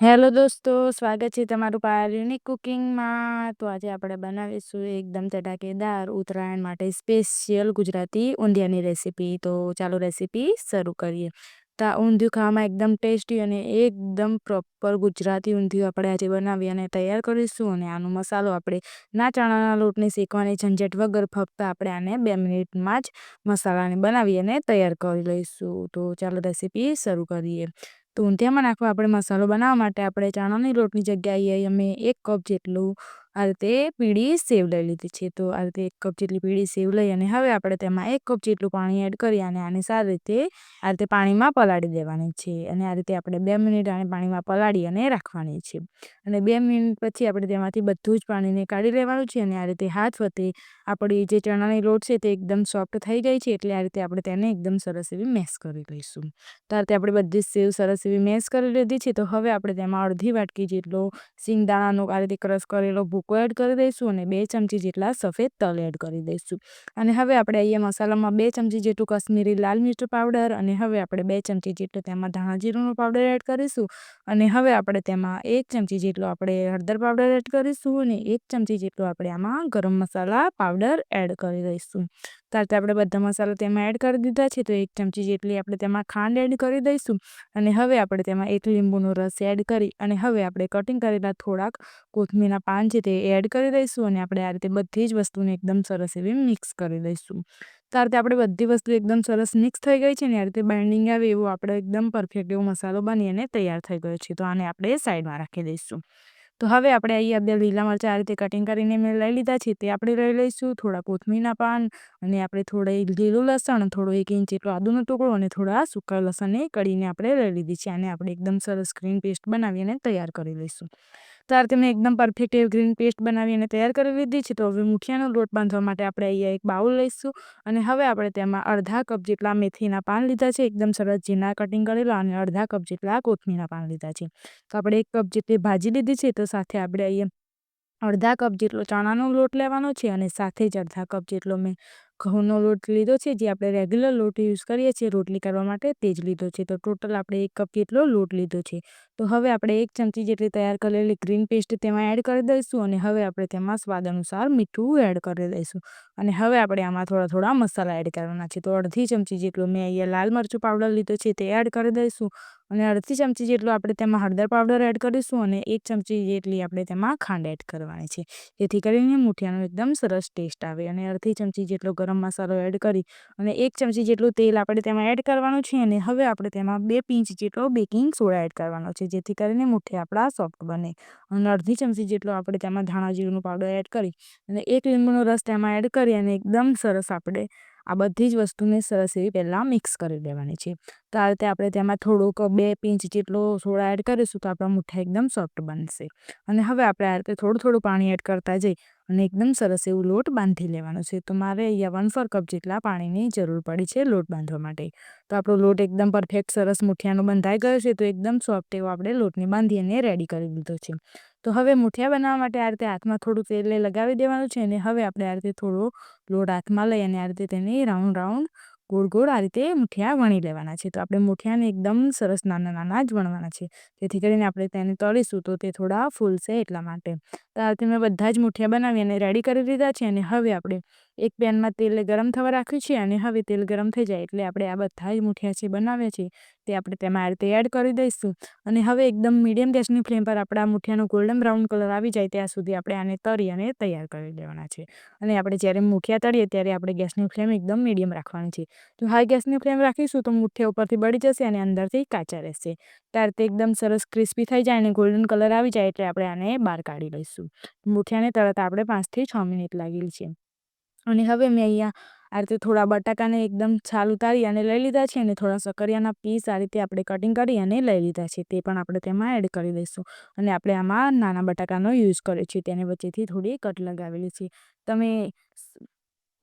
Hello દોસ્તો, સ્વાગત છે તમારું પાયલ કુકિંગમાં. તો આજે આપણે બનાવીશું એકદમ ચટાકેદાર ઉત્તરાયણ માટે સ્પેશિયલ ગુજરાતી ઊંધિયાની રેસીપી. તો ચાલો રેસીપી શરૂ કરીએ. તો ઊંધિયું ખાવામાં એકદમ ટેસ્ટી અને એકદમ પ્રોપર ગુજરાતી ઊંધિયું આપણે આજે બનાવી અને તૈયાર કરીશું. અને આનો મસાલો આપણે ના ચણાના લોટને શેકવાની ઝંઝટ વગર ફક્ત આપણે આને બે મિનિટમાં જ મસાલાને બનાવી અને તૈયાર કરી લઈશું. તો ચાલો રેસીપી શરૂ કરીએ. તો ઊંધિયામાં નાખવા આપણે મસાલો બનાવવા માટે આપણે ચણાની લોટની જગ્યાએ અમે એક કપ જેટલું આ રીતે પીળી સેવ લઈ લીધી છે. તો આ રીતે એક કપ જેટલી પીળી સેવ લઈ અને હવે આપણે તેમાં એક કપ જેટલું પાણી એડ કરી અને આને સારી રીતે આ રીતે પાણીમાં પલાળી દેવાની છે. અને આ રીતે આપણે બે મિનિટ આને પાણીમાં પલાળી અને રાખવાની છે. અને બે મિનિટ પછી આપણે તેમાંથી બધું જ પાણીને કાઢી લેવાનું છે અને આ રીતે હાથ વતે આપણી જે ચણાની લોટ છે તે એકદમ સોફ્ટ થઈ ગઈ છે એટલે આ રીતે આપણે તેને એકદમ સરસ એવી મેશ કરી લઈશું. તો આ રીતે આપણે બધી જ સેવ સરસ એવી મેશ કરી લીધી છે. તો હવે આપણે તેમાં અડધી વાટકી જેટલો સિંગદાણાનો આ રીતે ક્રશ કરેલો ભૂકો એડ કરી દઈશું અને બે ચમચી જેટલા સફેદ તલ એડ કરી દઈશું. અને હવે આપણે અહીંયા મસાલામાં બે ચમચી જેટલું કશ્મીરી લાલ મિર્ચ પાવડર અને હવે આપણે બે ચમચી જેટલું તેમાં ધાણા જીરુંનો પાવડર એડ કરીશું. અને હવે આપણે તેમાં એક ચમચી જેટલો આપણે હળદર પાવડર એડ કરીશું અને એક ચમચી જેટલો આપણે આમાં ગરમ મસાલા પાવડર એડ કરી દઈશું. સાથે આપણે બધા મસાલા તેમાં એડ કરી દીધા છે. તો એક ચમચી જેટલી આપણે તેમાં ખાંડ એડ કરી દઈશું. અને હવે આપણે તેમાં એક લીંબુનો રસ એડ કરી અને હવે આપણે કટિંગ કરેલા થોડાક કોથમીરના પાન છે તે એડ કરી દઈશું અને આપણે આ રીતે બધી જ વસ્તુને એકદમ સરસ એવી મિક્સ કરી દઈશું. તો આપણે બધી વસ્તુ એકદમ સરસ મિક્સ થઈ ગઈ છે ને આ રીતે બાઇન્ડિંગ આવે એવું આપણે એકદમ પરફેક્ટ એવો મસાલો બની અને તૈયાર થઈ ગયો છે. તો આને આપણે સાઈડમાં રાખી દઈશું. તો હવે આપણે અહીંયા બે લીલા મરચાં આ રીતે કટિંગ કરીને મેં લઈ લીધા છે, તે આપણે લઈ લઈશું. થોડા કોથમીરના પાન અને આપણે થોડા લીલું લસણ, થોડો એક ઇંચ જેટલો આદુનો ટુકડો અને થોડા સૂકા લસણને કળીને આપણે લઈ લીધી છે. અને આપણે એકદમ સરસ ગ્રીન પેસ્ટ બનાવી અને તૈયાર કરી લઈશું. ત્યાર તેમને એકદમ પરફેક્ટ એવી ગ્રીન પેસ્ટ બનાવી અને તૈયાર કરી લીધી છે, તો હવે મુઠિયાનો લોટ બાંધવા માટે આપણે અહીંયા એક બાઉલ લઈશું અને હવે આપણે તેમાં અડધા કપ જેટલા મેથીના પાન લીધા છે, એકદમ સરસ ઝીણા કટિંગ કરેલા અને અડધા કપ જેટલા કોથમીના પાન લીધા છે. તો આપણે એક કપ જેટલી ભાજી લીધી છે, તો સાથે આપણે અહીંયા અડધા કપ જેટલો ચણાનો લોટ લેવાનો છે અને સાથે જ અડધા કપ જેટલો મેં ઘઉંનો લોટ લીધો છે, જે આપણે રેગ્યુલર લોટ યુઝ કરીએ છીએ, રોટલી કરવા માટે તે જ લીધો છે. તો ટોટલ આપણે એક કપ જેટલો લોટ લીધો છે. તો હવે આપણે એક ચમચી જેટલી તૈયાર કરેલી ગ્રીન પેસ્ટ તેમાં એડ કરી દઈશું અને હવે આપણે તેમાં સ્વાદ અનુસાર મીઠું એડ કરી દઈશું. અને હવે આપણે આમાં થોડા થોડા મસાલા એડ કરવાના છે. તો અડધી ચમચી જેટલો મેં અહીંયા લાલ મરચું પાવડર લીધો છે તે એડ કરી દઈશું. અને અડધી ચમચી જેટલું આપણે તેમાં હળદર પાવડર એડ કરીશું અને એક ચમચી જેટલી આપણે તેમાં ખાંડ એડ કરવાની છે. જેથી કરીને મૂઠિયાનો એકદમ સરસ ટેસ્ટ આવે અને અડધી ચમચી જેટલો ગરમ મસાલો એડ કરી અને એક ચમચી જેટલું તેલ આપણે તેમાં એડ કરવાનું છે અને હવે આપણે તેમાં બે પિંચ જેટલો બેકિંગ સોડા એડ કરવાનો છે, જેથી કરીને મૂઠિયા આપણા સોફ્ટ બને. અને અડધી ચમચી જેટલો આપણે તેમાં ધાણા જીરુંનો પાવડર એડ કરી અને એક લીંબુનો રસ તેમાં એડ કરી અને એકદમ સરસ આપણે આ બધી જ વસ્તુને સરસ એવી પહેલાં મિક્સ કરી દેવાની છે. તો આ રીતે આપણે તેમાં થોડુંક બે પિંચ જેટલો સોડા એડ કરીશું તો આપણા મુઠ્ઠા એકદમ સોફ્ટ બનશે. અને હવે આપણે આ રીતે થોડું થોડું પાણી એડ કરતા જઈ અને એકદમ સરસ એવું લોટ બાંધી લેવાનો છે. તો મારે અહીંયા વન ફોર કપ જેટલા પાણીની જરૂર પડી છે લોટ બાંધવા માટે. તો આપણો લોટ એકદમ પરફેક્ટ સરસ મૂઠિયાનો બંધાઈ ગયો છે તો એકદમ સોફ્ટ એવો આપણે લોટને બાંધી અને રેડી કરી લીધો છે. તો હવે મૂઠિયા બનાવવા માટે આ રીતે હાથમાં થોડું તેલ લગાવી દેવાનું છે અને હવે આપણે આ રીતે થોડો લોટ હાથમાં લઈ અને આ રીતે તેને રાઉન્ડ રાઉન્ડ ગોળ ગોળ આ રીતે મુઠિયા વણી લેવાના છે. તો આપણે મૂઠિયાને એકદમ સરસ નાના નાના જ વણવાના છે. જેથી કરીને આપણે તેને તળીશું તો તે થોડા ફૂલશે એટલા માટે. તો આ રીતે મેં બધા જ મૂઠિયા બનાવી અને રેડી કરી દીધા છે અને હવે આપણે એક પેનમાં તેલ ગરમ થવા રાખ્યું છે અને હવે તેલ ગરમ થઈ જાય એટલે આપણે આ બધા જ મૂઠિયા છે બનાવ્યા છે. તે આપણે તેમાં આ રીતે એડ કરી દઈશું. અને હવે એકદમ મીડિયમ ગેસની ફ્લેમ પર આપણા મુઠિયાનો ગોલ્ડન બ્રાઉન કલર આવી જાય ત્યાં સુધી આપણે આને તરી અને તૈયાર કરી લેવાના છે. અને આપણે જ્યારે મૂઠિયા તળીએ ત્યારે આપણે ગેસની ફ્લેમ એકદમ મીડિયમ રાખવાની છે. જો હાઈ ગેસની ફ્લેમ રાખીશું તો મૂઠિયા ઉપરથી બળી જશે અને અંદરથી કાચા રહેશે. ત્યારે તે એકદમ સરસ ક્રિસ્પી થઈ જાય અને ગોલ્ડન કલર આવી જાય એટલે આપણે આને બહાર કાઢી લઈશું. મૂઠિયાને તરત આપણે પાંચથી છ મિનિટ લાગેલી છે. અને હવે મેં અહીંયા આ રીતે થોડા બટાકાને એકદમ છાલ ઉતારી અને લઈ લીધા છે અને થોડા સકરિયાના પીસ આ રીતે આપણે કટિંગ કરી અને લઈ લીધા છે. તે પણ આપણે તેમાં એડ કરી દઈશું. અને આપણે આમાં નાના બટાકાનો યુઝ કર્યો છે. તેને વચ્ચેથી થોડી કટ લગાવેલી છે. તમે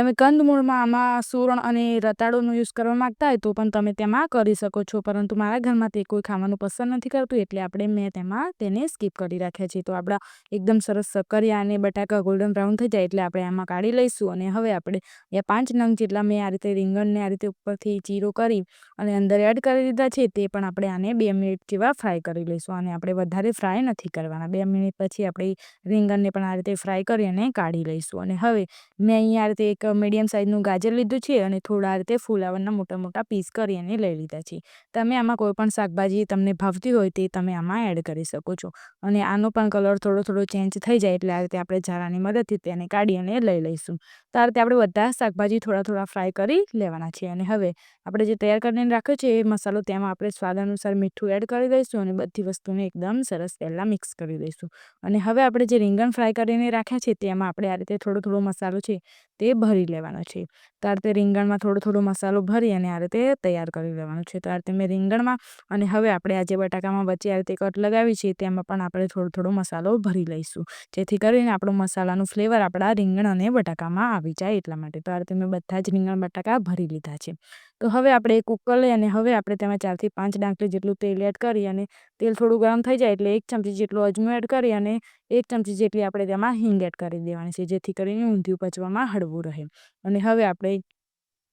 તમે કંદમૂળમાં આમાં સૂરણ અને રતાળોનો યુઝ કરવા માગતા હોય તો પણ તમે તેમાં કરી શકો છો. પરંતુ મારા ઘરમાં તે કોઈ ખાવાનું પસંદ નથી કરતું, એટલે આપણે મેં તેમાં તેને સ્કીપ કરી રાખ્યા છે. તો આપણા એકદમ સરસ સક્કરિયા અને બટાકા ગોલ્ડન બ્રાઉન થઈ જાય એટલે આપણે આમાં કાઢી લઈશું અને હવે આપણે એ પાંચ નંગ જેટલા મેં આ રીતે રીંગણને આ રીતે ઉપરથી ચીરો કરી અને અંદર એડ કરી દીધા છે, તે પણ આપણે આને બે મિનિટ જેવા ફ્રાય કરી લઈશું. અને આપણે વધારે ફ્રાય નથી કરવાના. બે મિનિટ પછી આપણે રીંગણને પણ આ રીતે ફ્રાય કરી અને કાઢી લઈશું. અને હવે મેં અહીંયા આ રીતે એક મીડિયમ સાઇઝનું ગાજર લીધું છે અને થોડા રીતે ફુલાવરના મોટા મોટા પીસ કરી અને લઈ લીધા છે. તમે આમાં કોઈ પણ શાકભાજી તમને ભાવતી હોય તે તમે આમાં એડ કરી શકો છો. અને આનો પણ કલર થોડો થોડો ચેન્જ થઈ જાય એટલે આ રીતે આપણે ઝારાની મદદથી તેને કાઢી અને લઈ લઈશું. તો રીતે આપણે બધા શાકભાજી થોડા થોડા ફ્રાય કરી લેવાના છે. અને હવે આપણે જે તૈયાર કરીને રાખ્યો છે એ મસાલો તેમાં આપણે સ્વાદ અનુસાર મીઠું એડ કરી દઈશું અને બધી વસ્તુને એકદમ સરસ પહેલાં મિક્સ કરી દઈશું. અને હવે આપણે જે રીંગણ ફ્રાય કરીને રાખ્યા છે તેમાં આપણે આ રીતે થોડો થોડો મસાલો છે તે ભરી લેવાનો છે. તો આ રીતે રીંગણમાં થોડો થોડો મસાલો ભરી અને આ રીતે તૈયાર કરી લેવાનો છે. તો આ મેં રીંગણમાં અને હવે આપણે આજે બટાકામાં વચ્ચે આ રીતે કટ લગાવી છે, તેમાં પણ આપણે થોડો થોડો મસાલો ભરી લઈશું. જેથી કરીને આપણો મસાલાનું ફ્લેવર આપણા રીંગણ અને બટાકામાં આવી જાય એટલા માટે. તો આ રીતે મેં બધા જ રીંગણ બટાકા ભરી લીધા છે. તો હવે આપણે એક કુકર લઈ અને હવે આપણે તેમાં ચારથી પાંચ ડાંકલી જેટલું તેલ એડ કરી અને તેલ થોડું ગરમ થઈ જાય એટલે એક ચમચી જેટલું અજમો એડ કરી અને એક ચમચી જેટલી આપણે તેમાં હિંગ એડ કરી દેવાની છે, જેથી કરીને ઊંધિયું પચવામાં હળવું રહે. અને હવે આપણે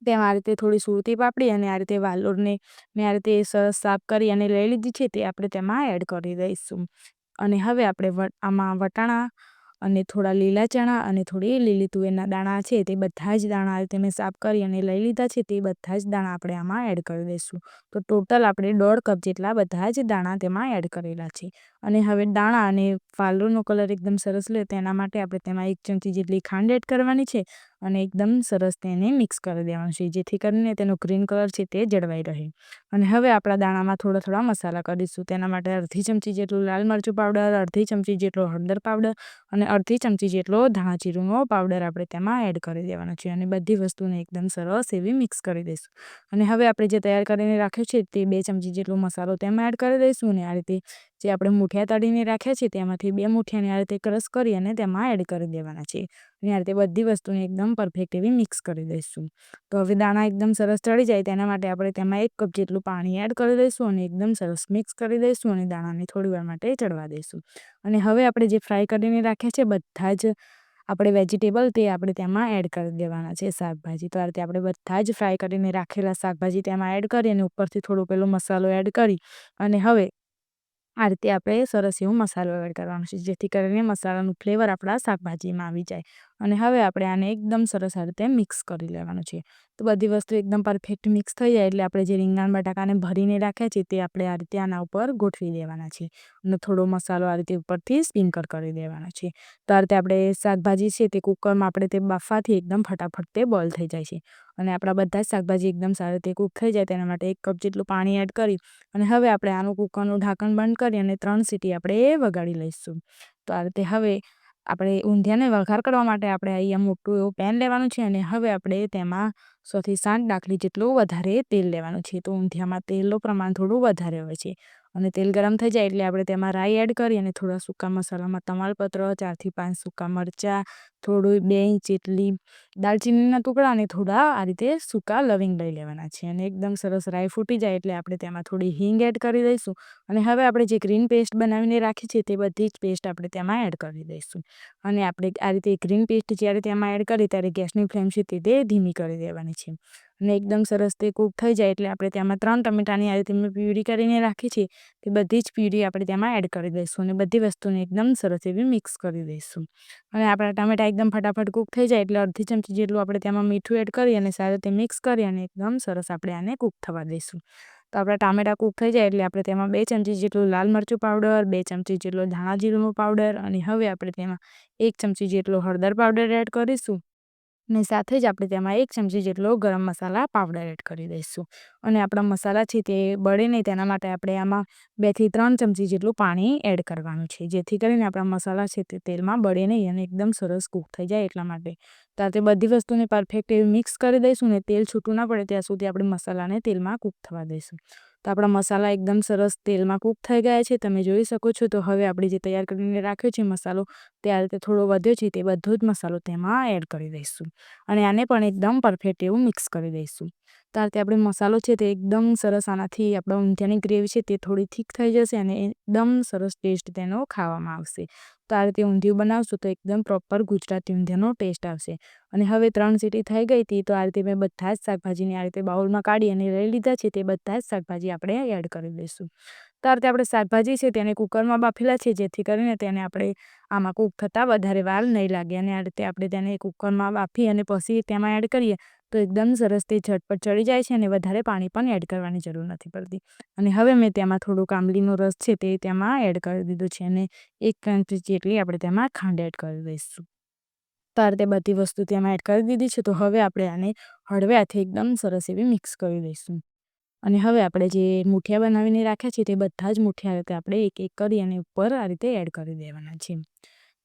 તેમાં આ રીતે થોડી સુરતી પાપડી અને આ રીતે વાલોરને મેં આ રીતે સરસ સાફ કરી અને લઈ લીધી છે, તે આપણે તેમાં એડ કરી દઈશું. અને હવે આપણે આમાં વટાણા અને થોડા લીલા ચણા અને થોડી લીલી તુવેરના દાણા છે તે બધા જ દાણા તે મેં સાફ કરી અને લઈ લીધા છે તે બધા જ દાણા આપણે આમાં એડ કરી દઈશું. તો ટોટલ આપણે દોઢ કપ જેટલા બધા જ દાણા તેમાં એડ કરેલા છે. અને હવે દાણા અને વાલોરનો કલર એકદમ સરસ લે તેના માટે આપણે તેમાં એક ચમચી જેટલી ખાંડ એડ કરવાની છે અને એકદમ સરસ તેને મિક્સ કરી દેવાનું છે, જેથી કરીને તેનો ગ્રીન કલર છે તે જળવાઈ રહે. અને હવે આપણા દાણામાં થોડા થોડા મસાલા કરીશું. તેના માટે અડધી ચમચી જેટલું લાલ મરચું પાવડર, અડધી ચમચી જેટલો હળદર પાવડર અને અડધી ચમચી જેટલો ધાણા જીરુંનો પાવડર આપણે તેમાં એડ કરી દેવાનો છે. અને બધી વસ્તુને એકદમ સરસ એવી મિક્સ કરી દઈશું. અને હવે આપણે જે તૈયાર કરીને રાખ્યું છે તે બે ચમચી જેટલો મસાલો તેમાં એડ કરી દઈશું અને આ રીતે જે આપણે મૂઠિયા તળીને રાખ્યા છે તેમાંથી બે મૂઠિયાને આ રીતે ક્રશ કરી અને તેમાં એડ કરી દેવાના છે. અને આ બધી વસ્તુને એકદમ પરફેક્ટ એવી મિક્સ કરી દઈશું. તો હવે દાણા એકદમ સરસ ચડી જાય તેના માટે આપણે તેમાં એક કપ જેટલું પાણી એડ કરી દઈશું અને એકદમ સરસ મિક્સ કરી દઈશું અને દાણાને થોડી વાર માટે ચડવા દઈશું. અને હવે આપણે જે ફ્રાય કરીને રાખ્યા છે બધા જ આપણે વેજીટેબલ તે આપણે તેમાં એડ કરી દેવાના છે શાકભાજી. તો આ રીતે આપણે બધા જ ફ્રાય કરીને રાખેલા શાકભાજી તેમાં એડ કરી અને ઉપરથી થોડો પેલો મસાલો એડ કરી અને હવે આ રીતે આપણે સરસ એવો મસાલો એડ કરવાનો છે, જેથી કરીને મસાલાનું ફ્લેવર આપણા શાકભાજીમાં આવી જાય. અને હવે આપણે આને એકદમ સરસ આ રીતે મિક્સ કરી લેવાનું છે. તો બધી વસ્તુ એકદમ પરફેક્ટ મિક્સ થઈ જાય એટલે આપણે જે રીંગણ, બટાકાને ભરીને રાખ્યા છે તે આપણે આ રીતે આના ઉપર ગોઠવી દેવાના છે અને થોડો મસાલો આ રીતે ઉપરથી સ્પ્રિંકલ કરી દેવાનો છે. તો આ રીતે આપણે શાકભાજી છે તે કુકરમાં આપણે તે બાફાથી એકદમ ફટાફટ તે બોઇલ થઈ જાય છે અને આપણા બધા જ શાકભાજી એકદમ સારી રીતે કૂક થઈ જાય તેના માટે એક કપ જેટલું પાણી એડ કરી અને હવે આપણે આનું કુકરનું ઢાંકણ બંધ કરી અને ત્રણ સીટી આપણે વગાડી લઈશું. તો આ રીતે હવે આપણે ઊંધિયાને વઘાર કરવા માટે આપણે અહીંયા મોટું એવું પેન લેવાનું છે અને હવે આપણે તેમાં સોથી સાત ડાકલી જેટલું વધારે તેલ લેવાનું છે. તો ઊંધિયામાં તેલનું પ્રમાણ થોડું વધારે હોય છે. અને તેલ ગરમ થઈ જાય એટલે આપણે તેમાં રાઈ એડ કરી અને થોડા સૂકા મસાલામાં તમાલપત્ર, ચારથી પાંચ સૂકા મરચાં, થોડું બે ઇંચ જેટલી દાલચીનીના ટુકડા અને થોડા આ રીતે સૂકા લવિંગ લઈ લેવાના છે. અને એકદમ સરસ રાઈ ફૂટી જાય એટલે આપણે તેમાં થોડી હિંગ એડ કરી દઈશું. અને હવે આપણે જે ગ્રીન પેસ્ટ બનાવીને રાખી છે તે બધી જ પેસ્ટ આપણે તેમાં એડ કરી દઈશું. અને આપણે આ રીતે ગ્રીન પેસ્ટ જ્યારે તેમાં એડ કરીએ ત્યારે ગેસની ફ્લેમ છે તે ધીમી કરી દેવાની છે. અને એકદમ સરસ તે કૂક થઈ જાય એટલે આપણે તેમાં ત્રણ ટમેટાની આજે રીતે મેં પ્યુરી કરીને રાખી છે, તે બધી જ પ્યુરી આપણે તેમાં એડ કરી દઈશું અને બધી વસ્તુને એકદમ સરસ એવી મિક્સ કરી દઈશું. અને આપણા ટામેટા એકદમ ફટાફટ કૂક થઈ જાય એટલે અડધી ચમચી જેટલું આપણે તેમાં મીઠું એડ કરી અને સારી રીતે મિક્સ કરી અને એકદમ સરસ આપણે આને કૂક થવા દઈશું. તો આપણા ટામેટા કૂક થઈ જાય એટલે આપણે તેમાં બે ચમચી જેટલું લાલ મરચું પાવડર, બે ચમચી જેટલો ધાણા જીરુંનો પાવડર અને હવે આપણે તેમાં એક ચમચી જેટલો હળદર પાવડર એડ કરીશું. ને સાથે જ આપણે તેમાં એક ચમચી જેટલો ગરમ મસાલા પાવડર એડ કરી દઈશું. અને આપણા મસાલા છે તે બળે નહીં તેના માટે આપણે આમાં બેથી ત્રણ ચમચી જેટલું પાણી એડ કરવાનું છે. જેથી કરીને આપણા મસાલા છે તે તેલમાં બળે નહીં અને એકદમ સરસ કૂક થઈ જાય એટલા માટે. ત્યારે બધી વસ્તુને પરફેક્ટ એવી મિક્સ કરી દઈશું ને તેલ છૂટું ના પડે ત્યાં સુધી આપણે મસાલાને તેલમાં કૂક થવા દઈશું. તો આપણા મસાલા એકદમ સરસ તેલમાં કૂક થઈ ગયા છે. તમે જોઈ શકો છો. તો હવે આપણે જે તૈયાર કરીને રાખ્યો છે મસાલો, તે આ રીતે થોડો વધ્યો છે. તે બધો જ મસાલો તેમાં એડ કરી દઈશું. અને આને પણ એકદમ પરફેક્ટ એવું મિક્સ કરી દઈશું. તો આ આપણે મસાલો છે તે એકદમ સરસ આનાથી આપણા ઊંધિયાની ગ્રેવી છે તે થોડી થીક થઈ જશે અને એકદમ સરસ ટેસ્ટ તેનો ખાવામાં આવશે. તો આ રીતે ઊંધિયું બનાવશું તો એકદમ પ્રોપર ગુજરાતી ઊંધિયાનો ટેસ્ટ આવશે. અને હવે ત્રણ સીટી થઈ ગઈ હતી તો આ રીતે મેં બધા જ શાકભાજીને આ રીતે બાઉલમાં કાઢી અને લઈ લીધા છે તે બધા જ શાકભાજી આપણે એડ કરી દઈશું. તો આ આપણે શાકભાજી છે તેને કુકરમાં બાફેલા છે જેથી કરીને તેને આપણે આમાં કૂક થતાં વધારે વાર નહીં લાગે અને આ રીતે આપણે તેને કુકરમાં બાફી અને પછી તેમાં એડ કરીએ તો એકદમ સરસ તે ઝટપટ ચડી જાય છે અને વધારે પાણી પણ એડ કરવાની જરૂર નથી પડતી. અને હવે મેં તેમાં થોડુંક આંબલીનો રસ છે તે તેમાં એડ કરી દીધો છે અને એક ચમચી જેટલી આપણે તેમાં ખાંડ એડ કરી દઈશું. તો આ બધી વસ્તુ તેમાં એડ કરી દીધી છે તો હવે આપણે આને હળવે હાથે એકદમ સરસ એવી મિક્સ કરી દઈશું. અને હવે આપણે જે મૂઠિયા બનાવીને રાખ્યા છે તે બધા જ મૂઠિયા આપણે એક એક કરી અને ઉપર આ રીતે એડ કરી દેવાના છે.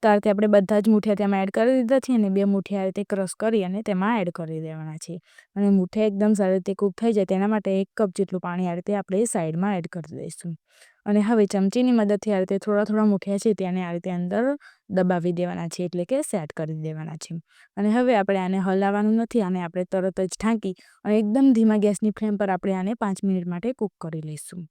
તો આ આપણે બધા જ મૂઠિયા તેમાં એડ કરી દીધા છે અને બે મૂઠિયા આ રીતે ક્રશ કરી અને તેમાં એડ કરી દેવાના છે અને મૂઠિયા એકદમ સારી રીતે કૂક થઈ જાય તેના માટે એક કપ જેટલું પાણી આ રીતે આપણે સાઈડમાં એડ કરી દઈશું. અને હવે ચમચીની મદદથી આ રીતે થોડા થોડા મૂઠિયા છે તેને આ રીતે અંદર દબાવી દેવાના છે એટલે કે સેટ કરી દેવાના છે અને હવે આપણે આને હલાવવાનું નથી, આને આપણે તરત જ ઢાંકી અને એકદમ ધીમા ગેસની ફ્લેમ પર આપણે આને પાંચ મિનિટ માટે કૂક કરી લઈશું.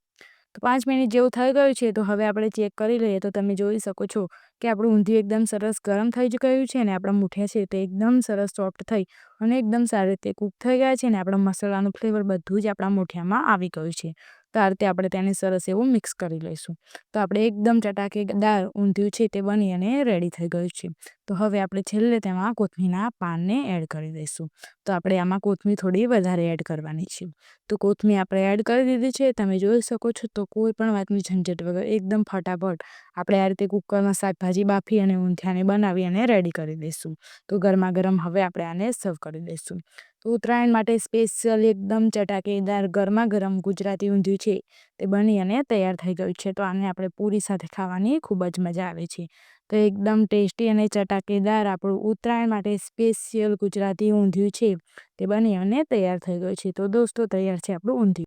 પાંચ મિનિટ જેવું થઈ ગયું છે, તો હવે આપણે ચેક કરી લઈએ. તો તમે જોઈ શકો છો કે આપણું ઊંધિયું એકદમ સરસ ગરમ થઈ જ ગયું છે અને આપણા મૂઠિયા છે તે એકદમ સરસ સોફ્ટ થઈ અને એકદમ સારી રીતે કૂક થઈ ગયા છે અને આપણા મસાલાનું ફ્લેવર બધું જ આપણા મૂઠિયામાં આવી ગયું છે. તો આ રીતે આપણે તેને સરસ એવું મિક્સ કરી લઈશું. તો આપણે એકદમ ચટાકેદાર ઊંધિયું છે તે બની અને રેડી થઈ ગયું છે. તો હવે આપણે છેલ્લે તેમાં કોથમીરના પાનને એડ કરી દઈશું. તો આપણે આમાં કોથમીર થોડી વધારે એડ કરવાની છે. તો કોથમીર આપણે એડ કરી દીધી છે. તમે જોઈ શકો છો તો કોઈ પણ વાતની ઝંઝટ વગર એકદમ ફટાફટ આપણે આ રીતે કુકરમાં શાકભાજી બાફી અને ઊંધિયાને બનાવી અને રેડી કરી દઈશું. તો ગરમા ગરમ હવે આપણે આને સર્વ કરી દઈશું. ઉત્તરાયણ માટે સ્પેશિયલ એકદમ ચટાકેદાર ગરમા ગરમ ગુજરાતી ઊંધિયું છે, તે બની અને તૈયાર થઈ ગયું છે. તો આને આપણે પૂરી સાથે ખાવાની ખૂબ જ મજા આવે છે. તો એકદમ ટેસ્ટી અને ચટાકેદાર આપણું ઉત્તરાયણ માટે સ્પેશિયલ ગુજરાતી ઊંધિયું છે, તે બની અને તૈયાર થઈ ગયું છે. તો દોસ્તો, તૈયાર છે આપણું ઊંધિયું.